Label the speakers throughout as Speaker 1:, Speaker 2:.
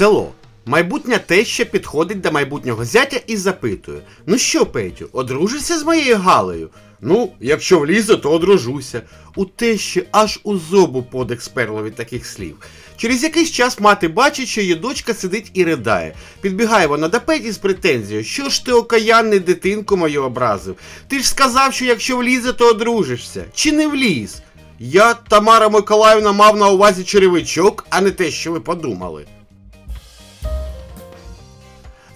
Speaker 1: Село. Майбутня теща підходить до майбутнього зятя і запитує: Ну що, Петю, одружишся з моєю Галею? Ну, якщо влізе, то одружуся. У тещі аж у зобу подих сперло від таких слів. Через якийсь час мати бачить, що її дочка сидить і ридає. Підбігає вона до Петі з претензією, що ж ти окаянний дитинку мою образив? Ти ж сказав, що якщо влізе, то одружишся. Чи не вліз? Я, Тамара Миколаївна, мав на увазі черевичок, а не те, що ви подумали.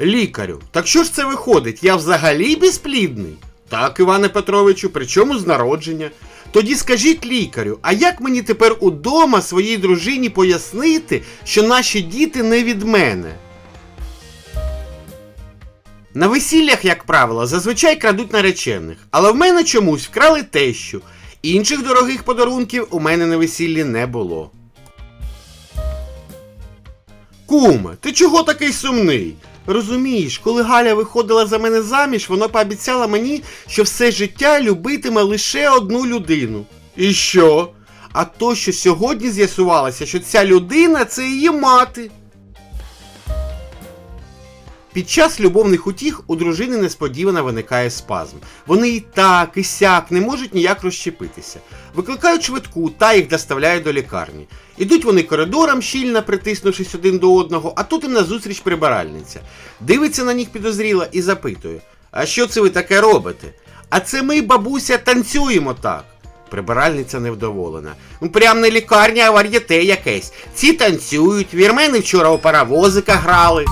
Speaker 1: Лікарю, так що ж це виходить? Я взагалі безплідний? Так, Іване Петровичу, причому з народження. Тоді скажіть лікарю, а як мені тепер удома своїй дружині пояснити, що наші діти не від мене? На весіллях, як правило, зазвичай крадуть наречених, але в мене чомусь вкрали тещу. Інших дорогих подарунків у мене на весіллі не було. Куме, ти чого такий сумний? Розумієш, коли Галя виходила за мене заміж, вона пообіцяла мені, що все життя любитиме лише одну людину. І що? А то, що сьогодні з'ясувалося, що ця людина це її мати. Під час любовних утіх у дружини несподівано виникає спазм. Вони і так, і сяк не можуть ніяк розщепитися. Викликають швидку та їх доставляють до лікарні. Ідуть вони коридором, щільно притиснувшись один до одного, а тут їм назустріч прибиральниця. Дивиться на них підозріло і запитує: А що це ви таке робите? А це ми, бабуся, танцюємо так. Прибиральниця невдоволена. Ну прям не лікарня, а вар'єте якесь. Ці танцюють, вірмени вчора у паровозика грали.